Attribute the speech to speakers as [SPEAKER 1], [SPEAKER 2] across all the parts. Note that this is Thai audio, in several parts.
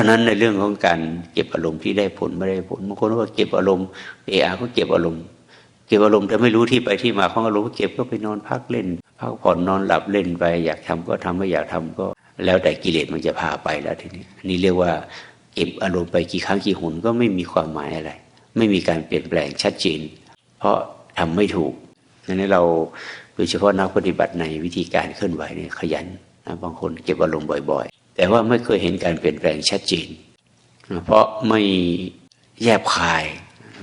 [SPEAKER 1] ดังนั้นในเรื่องของการเก็บอารมณ์ที่ได้ผลไม่ได้ผลบางคนก็เก็บอารมณ์เออาก็เก็บอารมณ์ เก็บอารมณ์แต่ไม่รู้ที่ไปที่มาของอารมณ์เก็บก็ไปนอนพักเล่นพักผ่อนนอนหลับเล่นไป อยากทำก็ทำไม่อยากทำก็ แล้วแต่กิเลสมันจะพาไปแล้วทีนี้นี่เรียกว่าเก็บอารมณ์ไปกี่ครั้งกี่หนก็ไม่มีความหมายอะไร ไม่มีการเปลี่ยนแปลงชัดเจน เพราะทำไม่ถูกดังนั้นเราโดยเฉพาะนักปฏิบัติในวิธีการเคลื่อนไหวเนี่ยขยันนะบางคนเก็บอารมณ์บ่อย แต่ว่าไม่เคยเห็นการเปลี่ยนแปลงชัดเจน เพราะไม่แยบคาย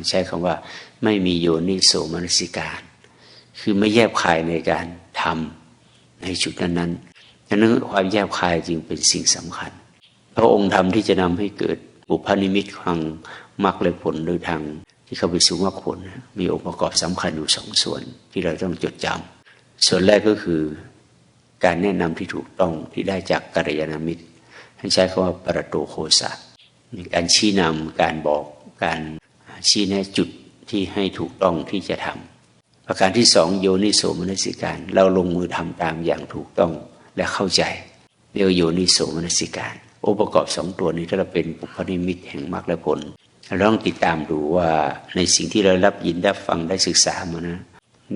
[SPEAKER 1] ใช้คำว่าไม่มีโยนิโสมนสิการ คือไม่แยบคายในการทำในจุดนั้นๆดังนั้นความแยบคายจึงเป็นสิ่งสำคัญ พระองค์ทำที่จะนำให้เกิดบุพนิมิตทางมรรคและผลโดยทางที่เข้าไปสู่มรรคผล มีองค์ประกอบสำคัญอยู่สองส่วนที่เราต้องจดจำส่วนแรกก็คือการแนะนำที่ถูกต้องที่ได้จากกัลยาณมิตร ท่านใช้คำว่าปรโตโคสะมีการชี้นำการบอกการชี้แนะจุดที่ให้ถูกต้องที่จะทำประการที่สองโยนิโสมนสิการ เราลงมือทำตามอย่างถูกต้องและเข้าใจเรียกโยนิโสมนสิการองค์ประกอบสองตัวนี้ถ้าเราเป็นปุพนิมิตแห่งมรรคและผลเราต้องติดตามดูว่าในสิ่งที่เรารับยินรับฟังได้ศึกษามานะ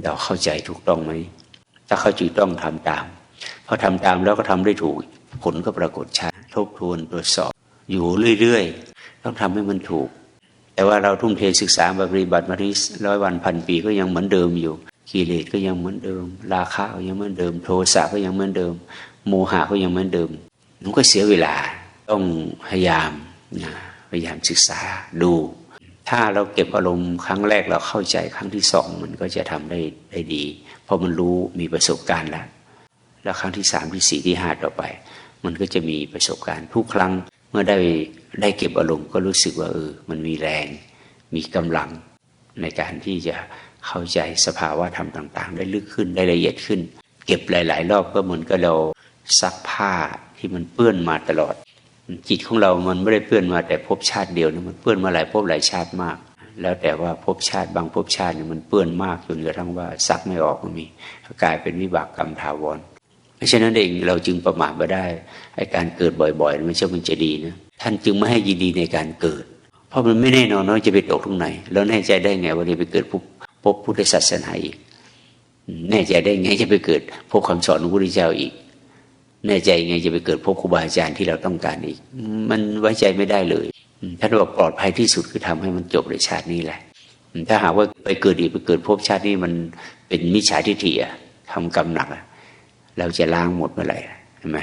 [SPEAKER 1] เราเข้าใจถูกต้องไหม ถ้าเข้าใจต้องทำตามพอทำตามแล้วก็ทำได้ถูก ผลก็ปรากฏชัดทบทวนตรวจสอบ อยู่เรื่อยๆ ต้องทำให้มันถูก แต่ว่าเราทุ่มเทศึกษาปฏิบัติมาที่ร้อยวันพันปีก็ยังเหมือนเดิมอยู่กิเลสก็ยังเหมือนเดิม ราคะก็ยังเหมือนเดิม โทสะก็ยังเหมือนเดิม โมหะก็ยังเหมือนเดิมมันก็เสียเวลาต้องพยายามนะพยายามศึกษาดู ถ้าเราเก็บอารมณ์ครั้งแรกเราเข้าใจครั้งที่สองมันก็จะทำได้ได้ดี เพราะมันรู้มีประสบการณ์แล้ว แล้วครั้งที่สามที่สี่ที่ห้าต่อไป มันก็จะมีประสบการณ์ทุกครั้ง เมื่อได้ได้เก็บอารมณ์ก็รู้สึกว่าเออ มันมีแรง มีกำลังในการที่จะเข้าใจสภาวะธรรมต่าง ๆ ได้ลึกขึ้นได้ละเอียดขึ้น เก็บหลาย ๆ รอบก็เหมือนกับเราซักผ้าที่มันเปื้อนมาตลอด จิตของเรามันไม่ได้เปื้อนมาแต่ภพชาติเดียวนะมันเปื้อนมาหลายภพหลายชาติมาก แล้วแต่ว่าภพชาติบางภพชาติเนี่ยมันเปื้อนมากจนกระทั่งว่าซักไม่ออกก็มีกลายเป็นวิบากกรรมถาวร เพราะฉะนั้นเองเราจึงประมาทไม่ได้ไอการเกิดบ่อยๆไม่ใช่มันจะดีนะท่านจึงไม่ให้ยินดีในการเกิด เพราะมันไม่แน่นอนว่าจะไปตกตรงไหน แล้วแน่ใจได้ไงว่าจะไปเกิดพบพบพุทธศาสนาอีก แน่ใจได้ไงจะไปเกิดพบคำสอนของพระพุทธเจ้าอีก แน่ใจไงจะไปเกิดพบครูบาอาจารย์ที่เราต้องการอีก มันไว้ใจไม่ได้เลยท่านบอกปลอดภัยที่สุดคือทำให้มันจบในชาตินี้แหละ ถ้าหากว่าไปเกิดอีกไปเกิดพบชาตินี้มันเป็นมิจฉาทิฏฐิอะทำกรรมหนักอะ เราจะล้างหมดเมื่อไหร่ใช่ไหม